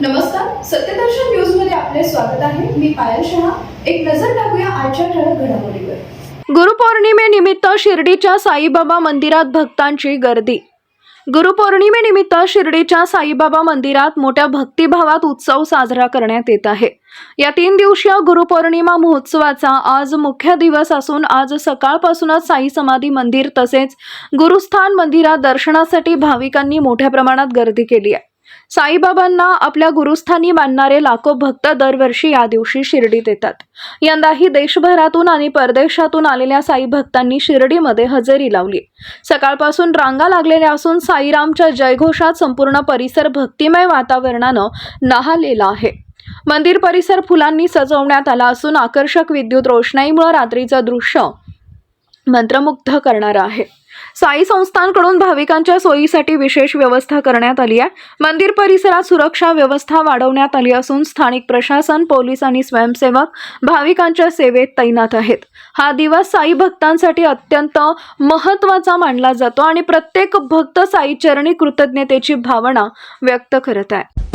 नमस्कार सत्यदर्शन न्यूजमध्ये आपले स्वागत आहे. मी पायल शहा. एक नजर टाकूया आजच्या ठळक घडामोडीवर. गुरुपौर्णिमेनिमित्त शिर्डीच्या साईबाबा मंदिरात भक्तांची गर्दी. गुरुपौर्णिमेनिमित्त शिर्डीच्या साईबाबा मंदिरात मोठ्या भक्तिभावात उत्सव साजरा करण्यात येत आहे. या तीन दिवसीय गुरुपौर्णिमा महोत्सवाचा आज मुख्य दिवस असून आज सकाळपासूनच साई समाधी मंदिर तसेच गुरुस्थान मंदिरात दर्शनासाठी भाविकांनी मोठ्या प्रमाणात गर्दी केली आहे. साईबाबांना आपल्या गुरुस्थानी मानणारे लाखो भक्त दरवर्षी या दिवशी शिर्डीत येतात. यंदाही देशभरातून आणि परदेशातून आलेल्या साई भक्तांनी शिर्डीमध्ये हजेरी लावली. सकाळपासून रांगा लागलेल्या असून साईरामच्या जयघोषात संपूर्ण परिसर भक्तिमय वातावरणानं नहालेला आहे. मंदिर परिसर फुलांनी सजवण्यात आला असून आकर्षक विद्युत रोषणाईमुळे रात्रीचं दृश्य मंत्रमुग्ध करणारं आहे. साई संस्थांकडून भाविकांच्या सोयीसाठी विशेष व्यवस्था करण्यात आली आहे. मंदिर परिसरात सुरक्षा व्यवस्था वाढवण्यात आली असून स्थानिक प्रशासन पोलीस आणि स्वयंसेवक भाविकांच्या सेवेत तैनात आहेत. हा दिवस साई भक्तांसाठी अत्यंत महत्त्वाचा मानला जातो आणि प्रत्येक भक्त साई चरणी कृतज्ञतेची भावना व्यक्त करत आहे.